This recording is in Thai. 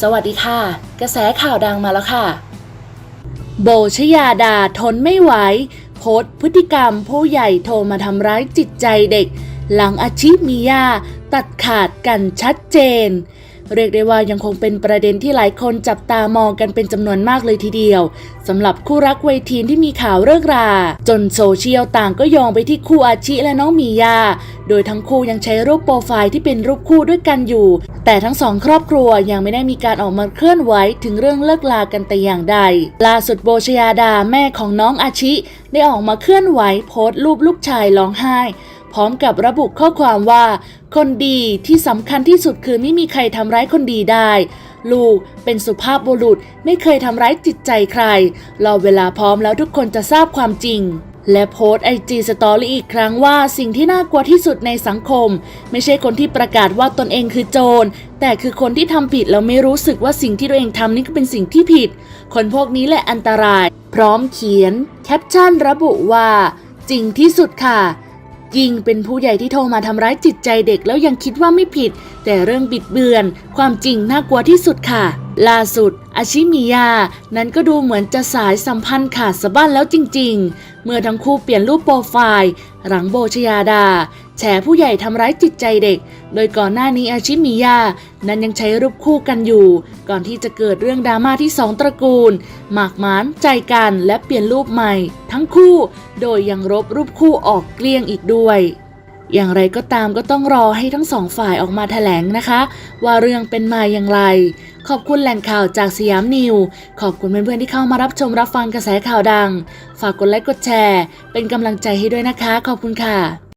สวัสดีค่ะ กระแสข่าวดังมาแล้วค่ะ โบชยาดาทนไม่ไหว โพสพฤติกรรมผู้ใหญ่โทรมาทำร้ายจิตใจเด็ก หลังอาชีพมียาตัดขาดกันชัดเจน เรียกได้ว่ายังคงเป็นประเด็นที่หลายคนจับตามองกันเป็นจำนวนมากเลยทีเดียวสำหรับคู่รักวัยทีนที่มีข่าวเลิกรา จนโซเชียลต่างก็โยงไปที่คู่อาชิและน้องมียา โดยทั้งคู่ยังใช้รูปโปรไฟล์ที่เป็นรูปคู่ด้วยกันอยู่ แต่ทั้งสองครอบครัวยังไม่ได้มีการออกมาเคลื่อนไหวถึงเรื่องเลิกลากันแต่อย่างใด ล่าสุดโบชยาดาแม่ของน้องอาชิ ได้ออกมาเคลื่อนไหวโพสต์รูปลูกชายร้องไห้ พร้อมกับระบุข้อความว่า คนดีที่สำคัญที่สุดคือไม่มีใครทำร้ายคนดีได้ลูกเป็นสุภาพบุรุษไม่เคยทำร้ายจิตใจใคร รอเวลาพร้อมแล้วทุกคนจะทราบความจริง และโพสต์ไอจีสตอรี่อีกครั้งว่าสิ่งที่น่ากลัวที่สุดในสังคม ไม่ใช่คนที่ประกาศว่าตนเองคือโจร แต่คือคนที่ทำผิดแล้วไม่รู้สึกว่าสิ่งที่ตัวเองทำนี่ก็เป็นสิ่งที่ผิด คนพวกนี้แหละอันตราย พร้อมเขียน แคปชั่นระบุว่า จริงที่สุดค่ะ ยิงเป็นผู้ใหญ่ที่โทรมาทำร้ายจิตใจเด็กแล้วยังคิดว่าไม่ผิด แต่เรื่องบิดเบือน ความจริงน่ากลัวที่สุดค่ะ ล่าสุด อาชิมิยา นั้นก็ดูเหมือนจะสายสัมพันธ์ขาดสะบั้นแล้วจริง ๆ เมื่อทั้งคู่เปลี่ยนรูปโปรไฟล์ หลังโบชยาดา แฉผู้ใหญ่ทำร้ายจิตใจเด็ก โดยก่อนหน้านี้อาชิมิยา นั้นยังใช้รูปคู่กันอยู่ ก่อนที่จะเกิดเรื่องดราม่าที่สองตระกูล หมากหมานใจกันและเปลี่ยนรูปใหม่ ทั้งคู่ โดยยังลบรูปคู่ออกเกลี้ยงอีกด้วยอย่างไรก็ตามก็ต้องรอให้ทั้งสองฝ่ายออกมาแถลงนะคะ ว่าเรื่องเป็นมาอย่างไร ขอบคุณแหล่งข่าวจากสยามนิว ขอบคุณเพื่อนๆที่เข้ามารับชมรับฟังกระแสข่าวดัง ฝากกดไลค์กดแชร์ เป็นกำลังใจให้ด้วยนะคะ ขอบคุณค่ะ